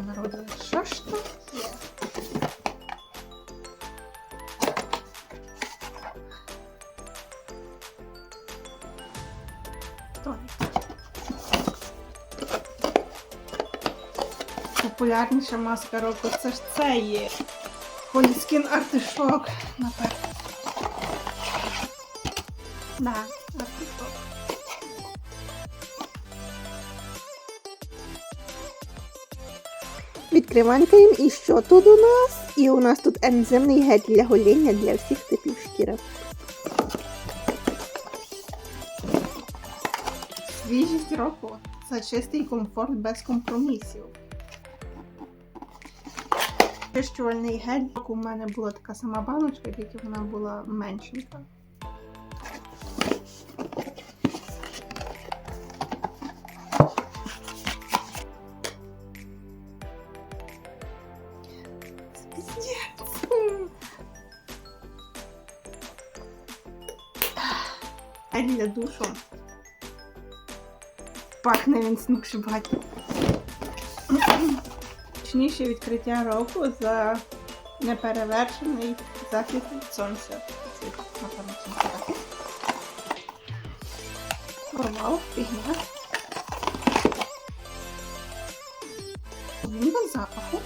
Пожалуйста, народу. Що ж? Популярніша маска року це ж це є. Поліскін артишок, напевно. Да, артишок. Відкриванькаємо і що тут у нас? І у нас тут ензимний гель для гоління для всіх типів шкіри. Свіжість року. Це чистий комфорт без компромісів. Чищувальний гель. У мене була така сама баночка, тільки вона була меншенька. Гель для душу. Пахне він сногсшибательно. Точніше відкриття року за неперевершений захід сонця. Це. Порвав, фігня. Він без запаху.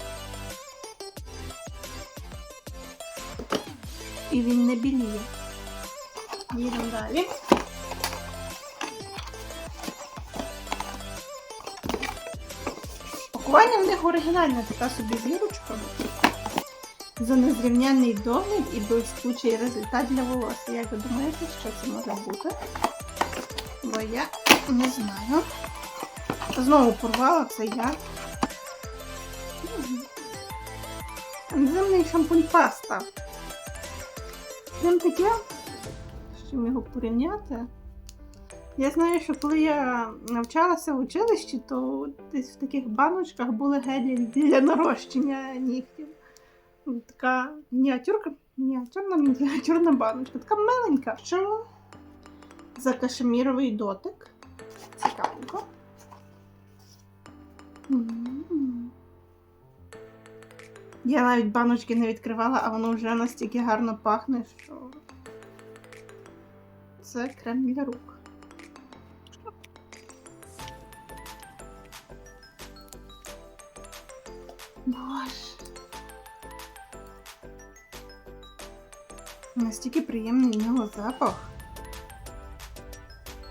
І він не біліє. Їдемо далі. Пакування в них оригінальна така собі зірочка. За незрівнянний догляд і блискучий результат для волосся. Як ви думаєте, що це може бути? Бо я не знаю. Знову порвала це я. Зимний шампунь паста. Він таке, з чим його порівняти. Я знаю, що коли я навчалася в училищі, то десь в таких баночках були гелі для нарощення нігтів. Така мініатюрка, мініатюрна, мініатюрна баночка, така маленька. Що за кашеміровий дотик. Цікавенько. Я навіть баночки не відкривала, а воно вже настільки гарно пахне, що це крем для рук. Боже. Настільки приємний в нього запах.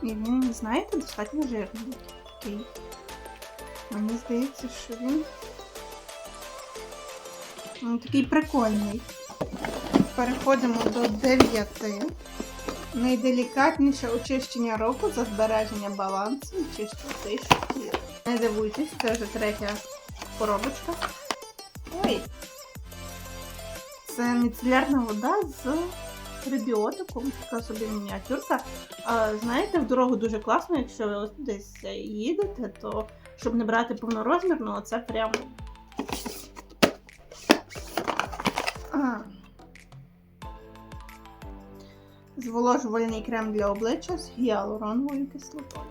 І він, знаєте, достатньо жирний. Такий. Мені здається, що він. Ну, такий прикольний. Переходимо до 9. Найделікатніше очищення року за збереження балансу і чистоти шкіри. Не дивуйтесь, це вже третя коробочка. Ой! Це міцелярна вода з пребіотиком, така собі мініатюрка. А, знаєте, в дорогу дуже класно, якщо ви десь їдете, то щоб не брати повнорозмірну, це прям. Зволожувальний крем для обличчя з гіалуроновою кислотою.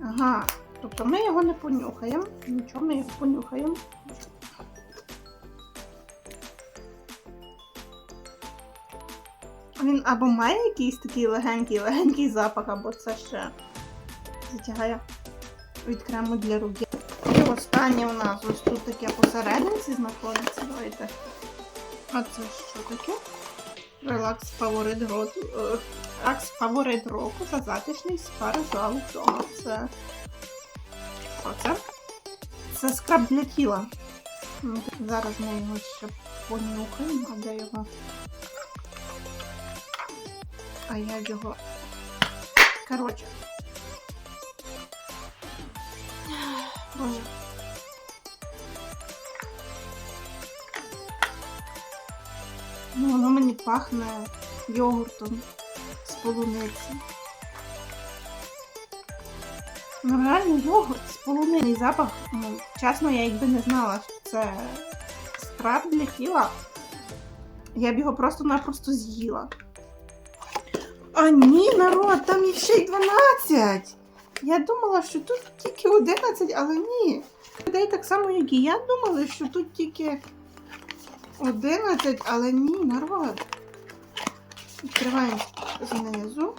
Ага, тобто ми його не понюхаємо. Нічого, ми його понюхаємо. Він або має якийсь такий легенький, легенький запах, або це ще затягає від крему для рук. І останнє у нас ось тут таке посерединці знаходиться. Давайте. А це що таке? Релакс фаворит року. Релакс фаворит року та затишний спар зал вдома. Це. оце. це? Скраб для тіла. Зараз ми його ще понюхаємо, а де його. А я його. Коротше. Пахне йогуртом з полуниці. Ну, реально йогурт з полуниці. Запах, ну, чесно, я якби не знала, що це скраб для тіла. Я б його просто-напросто з'їла. А ні, народ, там їх ще й 12. Я думала, що тут тільки 11, але ні. Людей так само, як і я думала, що тут тільки 11, але ні, народ. Відкриваємо знизу.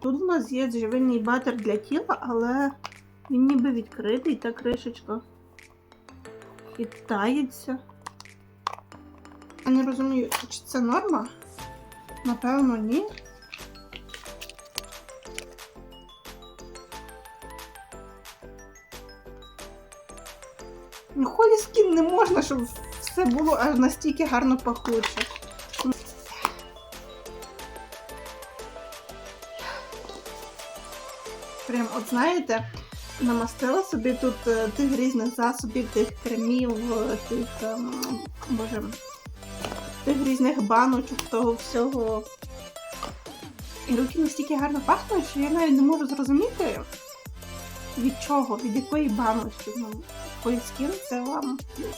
Тут у нас є живильний батер для тіла, але він ніби відкритий, та кришечка хитається. Я не розумію, чи це норма? Напевно, ні. Ну, холі скін не можна, щоб все було аж настільки гарно пахуче. Прям, от знаєте, намастила собі тут е, тих різних засобів, тих кремів, е, тих, ем, боже, тих різних баночок, того всього. І руки настільки гарно пахнуть, що я навіть не можу зрозуміти, від чого, від якої баночки. Ну, скін це вам плюс.